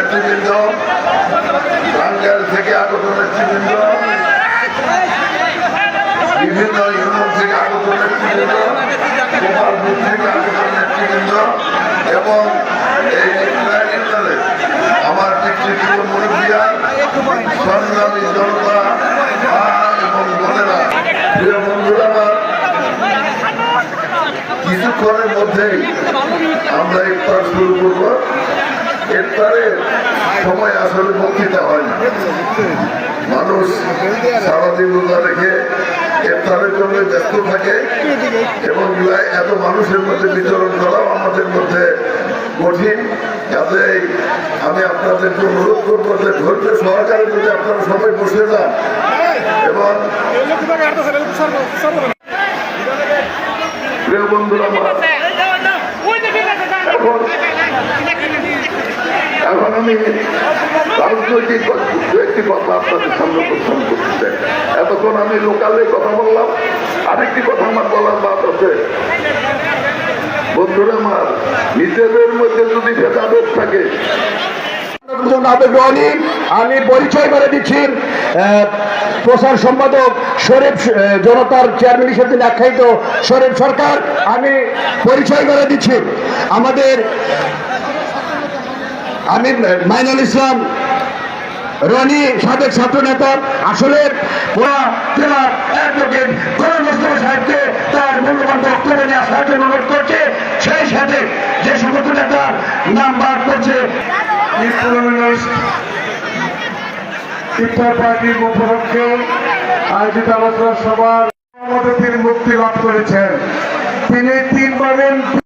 নেতৃবৃন্দ বাঙ্গাল থেকে আগত নেতৃবৃন্দ, বিভিন্ন ইউনিয়ন থেকে আগত নেতৃবৃন্দ, গোপালপুর থেকে আগত নেতৃবৃন্দ এবং এই আমার নেতৃত্ব মুরব্বিয়ার সংগ্রামী জনতা এবং বোনেরা। প্রিয় বন্ধুরা, আমার কিছুক্ষণের মধ্যেই আমরা ইফতার শুরু করব ইফতারের সময় আসলে বক্তৃতা হয় না। মানুষ সারাদিন রোজা রেখে ইফতারের জন্য ব্যস্ত থাকে এবং এত মানুষের মধ্যে বিতরণ করাও আমাদের মধ্যে কঠিন। কাজেই আমি আপনাদেরকে অনুরোধ করব যে ধৈর্য সহকারে যদি আপনারা সবাই বসে যান এবং প্রিয় বন্ধুরা এখন এখন আমি রাজনৈতিক একটি কথা আপনাদের সামনে উপস্থাপন করতে এতক্ষণ আমি লোকালে কথা বললাম। আরেকটি কথা আমার বলার বাদ আছে। বন্ধুরা আমার, নিজেদের মধ্যে যদি ভেদাভেদ থাকে আমি পরিচয় করে দিচ্ছি। প্রচার সম্পাদক শরীফ জনতার চেয়ারম্যান হিসেবে আখ্যায়িত শরীফ সরকার, আমি পরিচয় করে দিচ্ছি। আমাদের আমি মাইনুল ইসলাম, রনি সাবেক ছাত্র নেতা আসলে তার মূল্যবান বক্তব্য নিয়ে অনুরোধ করছে। সেই সাথে যে সমস্ত নেতার নাম বার করছে। উপলক্ষে আয়োজিত আলোচনা সভার তিনি মুক্তি লাভ করেছেন। তিনি তিনবারের